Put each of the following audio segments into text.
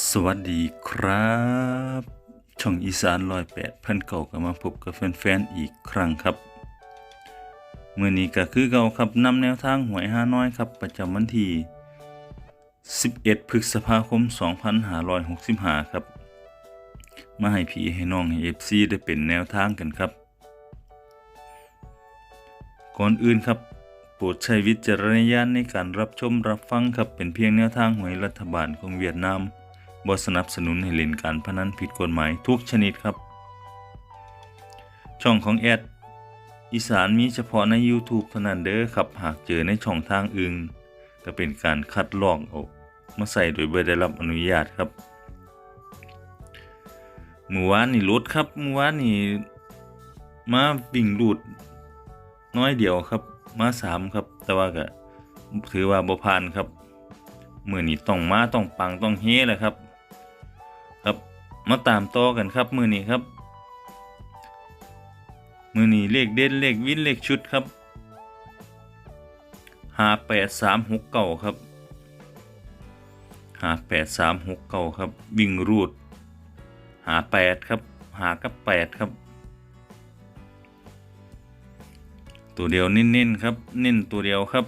สวัสดีครับ ช่องอีสานลอยแปดพันเก่าก็มาพบกับแฟนๆอีกครั้งครับเมื่อนี้ก็คือเก่าครับนำแนวทางหวยห้าน้อยครับ ประจำวันที่ 11 พฤษภาคม 2565 ครับ มาให้พี่ให้น้องให้ FC ได้เป็นแนวทางกันครับ ก่อนอื่นครับโปรดใช้วิจารณญาณในการรับชมรับฟังครับเป็นเพียงแนวทางหวยรัฐบาลของเวียดนาม บ่สนับสนุนให้เล่นการพนันผิดกฎหมายทุกชนิดครับ ช่องของแอดอีสานมีเฉพาะใน YouTube เท่านั้นเด้อครับ หากเจอในช่องทางอื่นก็เป็นการคัดลอกเอามาใส่โดยไม่ได้รับอนุญาตครับเมื่อวานนี่รถครับเมื่อวานนี่มาบิ่งรูดน้อยเดียวครับ มาสามครับ แต่ว่าก็ถือว่าบ่ผ่านครับเมื่อนี้ต้องมาต้องปังต้องเฮแหละครับ ครับ มาตามต่อกันครับ มือนี้ครับ มือนี้เลขเด่นเลขวินเลขชุดครับหาแปดสามหกเก้าครับหาแปดสามหกเก้าครับ วิ่งรูด หาแปดครับ หากับแปดครับ ตัวเดียวเน้นๆครับ เน้นตัวเดียวครับ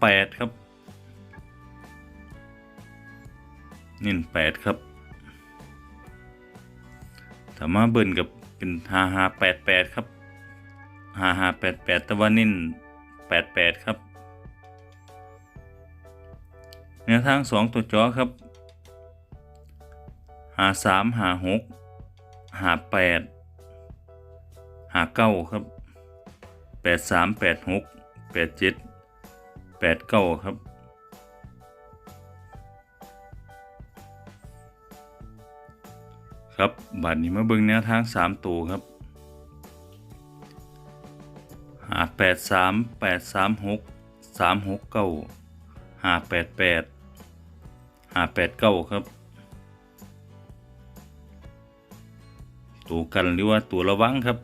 แปดครับ เน้นแปดครับถ้ามาเบิ่นกับเป็นหาหาแปดแปดครับหาหาแปดแปดแต่ว่าเน้นแปดแปดครับแนวทางสองตัวจอครับหาสามหาหกหาแปดหาเก้าครับแปดสามแปดหกแปดเจ็ดแปดเก้าครับ ครับบัดนี้มาเบิ่งแนวทางสามตัวครับหาแปดสามแปดสามหกสามหกเก้าหาแปดแปดหาแปดเก้าครับ ตัวกันหรือว่าตัวระวังครับ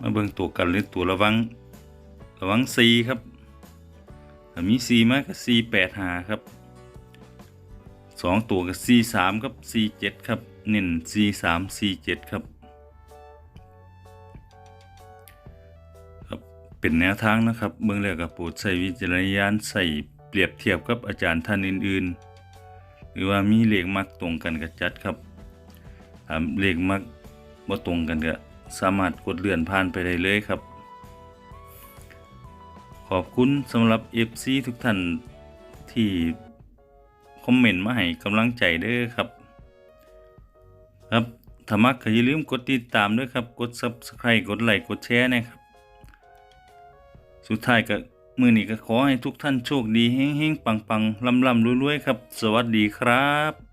มาเบิ่งตัวกันหรือตัวระวัง ระวัง C ครับถ้ามี C มากก็ C 8 5ครับ สองตัวก็ C 3ครับ C 7ครับเน้น C 3 C 7ครับครับเป็นแนวทางนะครับเบื้องแรกกับโปรดใช้วิจารณญาณใส่เปรียบเทียบกับอาจารย์ท่านอื่นๆ หรือว่ามีเลขมักตรงกันกับจัดครับถ้าเลขมักบ่ตรงกันก็สามารถกดเลื่อนผ่านไปได้เลยครับ ขอบคุณสำหรับ FC ทุกท่านที่ คอมเมนต์มาให้กำลังใจเด้อครับ ครับถ้ามักก็อย่าลืมกดติดตามด้วยครับ กด Subscribe กดไลค์กดแชร์นะครับ สุดท้ายก็มือนี้ก็ขอให้ทุกท่านโชคดีเฮ้งๆปังๆลำๆรวยๆครับ สวัสดีครับ